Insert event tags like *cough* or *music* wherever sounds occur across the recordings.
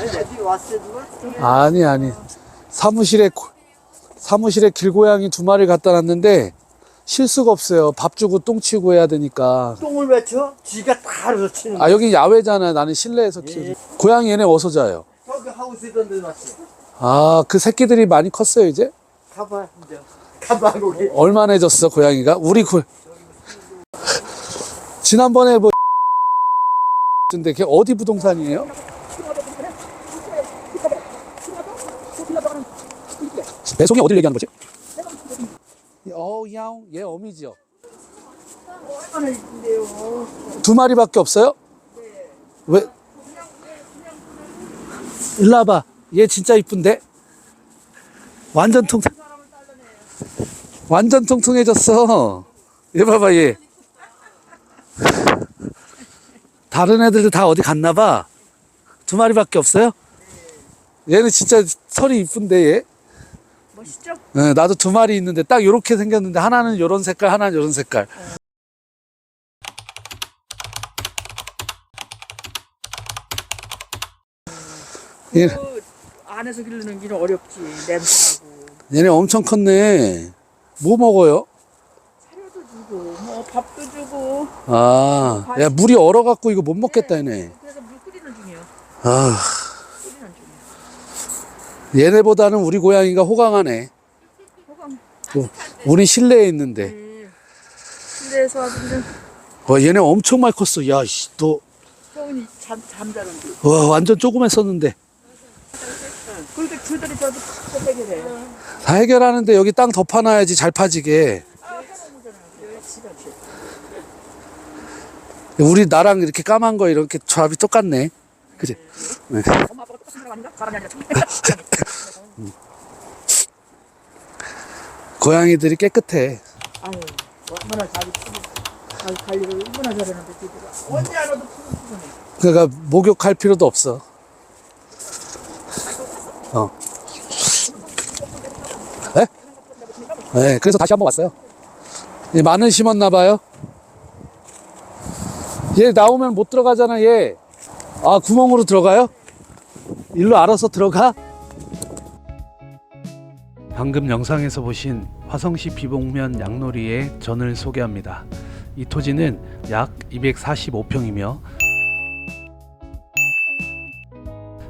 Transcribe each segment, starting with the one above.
어디 왔어요 누가? 아니 아니 사무실에 고- 사무실에 길고양이 두 마리 갖다 놨는데 쉴 수가 없어요 밥 주고 똥 치고 해야 되니까 똥을 맺혀? 지가 다 알아서 치는 아 거야. 여기 야외잖아요 나는 실내에서 키우지 고양이 얘네 어디서 자요 저기 하우스 있던 데 놨어. 아그 새끼들이 많이 컸어요 이제 가봐 이제. 가봐 거기. 얼마나 졌어 고양이가 우리 고 지난번에 뭐 *laughs* 근데 걔 어디 부동산이에요? 배송이 어디를 얘기하는 거지? 어, 야옹, 얘 어미지요. 있는데요? 두 마리밖에 없어요? 왜? 일로 와봐. 얘 진짜 이쁜데? 완전 통, 완전 통통해졌어. 얘 봐봐, 얘. 다른 애들도 다 어디 갔나 봐. 두 마리밖에 없어요? 얘는 진짜 설이 이쁜데, 얘. 멋있죠? 네, 나도 두 마리 있는데 딱 요렇게 생겼는데 하나는 요런 색깔, 하나는 요런 색깔. 얘, 그 안에서 기르는 게 어렵지 냄새나고 얘네 엄청 컸네. 뭐 먹어요? 사료도 주고 뭐 밥도 주고 아, 야, 물이 얼어갖고 이거 못 먹겠다, 얘네. 그래서 물 끓이는 중이에요 아, 얘네보다는 우리 고양이가 호강하네. 호감 어, 우리 실내에 있는데. 네. 실내에서 그냥 와, 얘네 엄청 많이 컸어. 야, 씨, 너, 서운이 잠, 잠자는데 와, 완전 조그맸었는데. 그런데 귤들이 저도 다 해결해 다 해결하는데 여기 땅 덮어놔야지 잘 파지게. 우리 나랑 이렇게 까만 거 이렇게 조합이 똑같네. 그지? 네. 엄마 아빠가 똑같은 사람 아닌가? 사람이 아니라 참 고양이들이 깨끗해. 아유 얼마나 자기 푸- 자기 관리를 얼마나 잘하는데 지들아 언제 알아도 푸근푸근해 그러니까 목욕할 필요도 없어. 어. 네? 네, 그래서 다시 한번 왔어요. 얘 마늘 심었나 봐요. 얘 나오면 못 들어가잖아, 얘. 아, 구멍으로 들어가요? 일로 알아서 들어가? 방금 영상에서 보신 화성시 비봉면 양놀이의 전을 소개합니다. 이 토지는 약 245평이며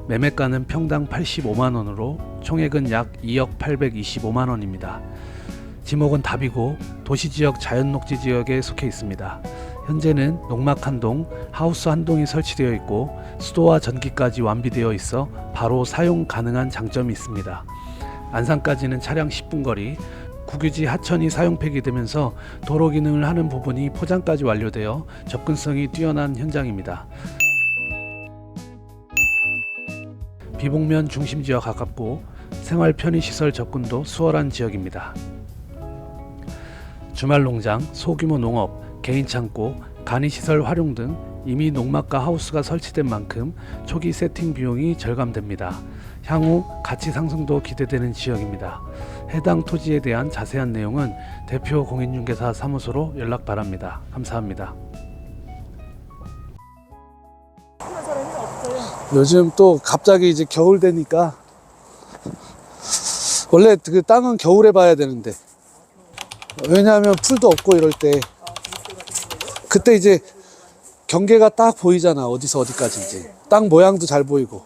매매가는 평당 85만 원으로 총액은 약 2억 825만 원입니다. 지목은 답이고 도시 지역 자연 녹지 지역에 속해 있습니다. 현재는 농막 한 동, 하우스 한 동이 설치되어 있고 수도와 전기까지 완비되어 있어 바로 사용 가능한 장점이 있습니다. 안산까지는 차량 10분 거리, 국유지 하천이 사용 폐기되면서 도로 기능을 하는 부분이 포장까지 완료되어 접근성이 뛰어난 현장입니다. 비봉면 중심 지역 가깝고 생활 편의 시설 접근도 수월한 지역입니다. 주말 농장, 소규모 농업, 개인 창고, 간이 시설 활용 등 이미 농막과 하우스가 설치된 만큼 초기 세팅 비용이 절감됩니다. 향후 가치 상승도 기대되는 지역입니다. 해당 토지에 대한 자세한 내용은 대표 공인중개사 사무소로 연락 바랍니다. 감사합니다. 요즘 또 갑자기 이제 겨울 되니까 원래 그 땅은 겨울에 봐야 되는데 왜냐하면 풀도 없고 이럴 때 그때 이제 경계가 딱 보이잖아 어디서 어디까지인지. 땅 모양도 잘 보이고